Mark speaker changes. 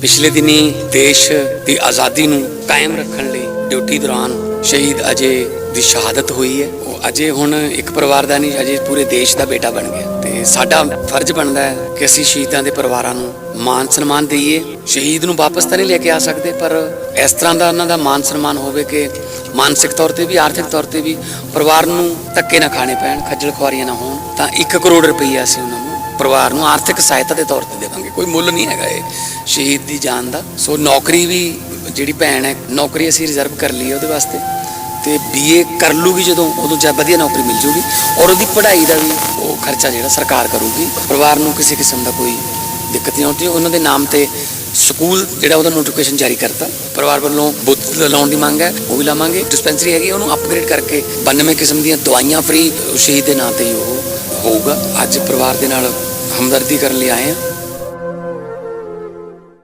Speaker 1: ਪਿਛਲੇ ਦਿਨੀ ਦੇਸ਼ ਦੀ ਆਜ਼ਾਦੀ ਨੂੰ ਕਾਇਮ ਰੱਖਣ ਲਈ ਡਿਊਟੀ ਦੌਰਾਨ ਸ਼ਹੀਦ ਅਜੇ ਦੀ ਸ਼ਹਾਦਤ ਹੋਈ ਹੈ। ਉਹ ਅਜੇ ਹੁਣ ਇੱਕ ਪਰਿਵਾਰ ਦਾ ਨਹੀਂ, ਅਜੇ ਪੂਰੇ ਦੇਸ਼ ਦਾ ਬੇਟਾ ਬਣ ਗਿਆ। ਤੇ ਸਾਡਾ ਫਰਜ਼ ਬਣਦਾ ਹੈ ਕਿ ਅਸੀਂ ਸ਼ਹੀਦਾਂ ਦੇ ਪਰਿਵਾਰਾਂ ਨੂੰ ਮਾਨ ਸਨਮਾਨ ਦਈਏ। ਸ਼ਹੀਦ ਨੂੰ ਵਾਪਸ ਤਾਂ ਨਹੀਂ ਲੈ ਕੇ ਆ ਸਕਦੇ, ਪਰ ਇਸ ਤਰ੍ਹਾਂ ਦਾ ਉਹਨਾਂ ਦਾ ਮਾਨ ਸਨਮਾਨ ਹੋਵੇ ਕਿ ਮਾਨਸਿਕ ਤੌਰ ਤੇ ਵੀ, ਆਰਥਿਕ ਤੌਰ ਤੇ ਵੀ ਪਰਿਵਾਰ ਨੂੰ ਧੱਕੇ ਨਾ ਖਾਣੇ ਪੈਣ, ਖੱਜਲ ਖੁਆਰੀਆਂ ਨਾ ਹੋਣ, ਤਾਂ 1 ਕਰੋੜ ਰੁਪਈਆ ਅਸੀਂ ਉਹਨਾਂ ਨੂੰ ਪਰਿਵਾਰ ਨੂੰ ਆਰਥਿਕ ਸਹਾਇਤਾ ਦੇ ਤੌਰ ਤੇ ਦੇਵਾਂਗੇ ਕੋਈ ਮੁੱਲ ਨਹੀਂ ਹੈਗਾ ਇਹ ਸ਼ਹੀਦ ਦੀ ਜਾਨ ਦਾ। ਸੋ ਨੌਕਰੀ ਵੀ ਜਿਹੜੀ ਭੈਣ ਹੈ, ਨੌਕਰੀ ਅਸੀਂ ਰਿਜ਼ਰਵ ਕਰ ਲਈ ਹੈ ਉਹਦੇ ਵਾਸਤੇ। ਤੇ ਬੀਏ ਕਰ ਲੂਗੀ ਜਦੋਂ, ਉਦੋਂ ਜਦ ਵਧੀਆ ਨੌਕਰੀ ਮਿਲ ਜੂਗੀ। ਔਰ ਉਹਦੀ ਪੜ੍ਹਾਈ ਦਾ ਵੀ ਉਹ ਖਰਚਾ ਜਿਹੜਾ ਸਰਕਾਰ ਕਰੂਗੀ। ਪਰਿਵਾਰ ਨੂੰ ਕਿਸੇ ਕਿਸਮ ਦਾ ਕੋਈ ਦਿੱਕਤ ਨਹੀਂ ਆਉਂਦੀ। ਉਹਨਾਂ ਦੇ ਨਾਮ ਤੇ ਸਕੂਲ ਜਿਹੜਾ ਉਹਦਾ ਨੋਟੀਫਿਕੇਸ਼ਨ ਜਾਰੀ ਕਰਤਾ। ਪਰਿਵਾਰ ਵੱਲੋਂ ਬੁੱਤ ਲਾਉਣ ਦੀ ਮੰਗ ਹੈ, ਉਹ ਵੀ ਲਾਵਾਂਗੇ। ਡਿਸਪੈਂਸਰੀ ਹੈਗੀ, ਉਹਨੂੰ ਅਪਗ੍ਰੇਡ ਕਰਕੇ 92 ਕਿਸਮ ਦੀਆਂ ਦਵਾਈਆਂ ਫ੍ਰੀ ਸ਼ਹੀਦ ਦੇ ਨਾਂ ਤੇ ਹੀ ਉਹ ਹੋਊਗਾ। ਅੱਜ ਪਰਿਵਾਰ ਦੇ ਨਾਲ ਹਮਦਰਦੀ ਕਰਨ ਲਈ ਆਏ ਹਾਂ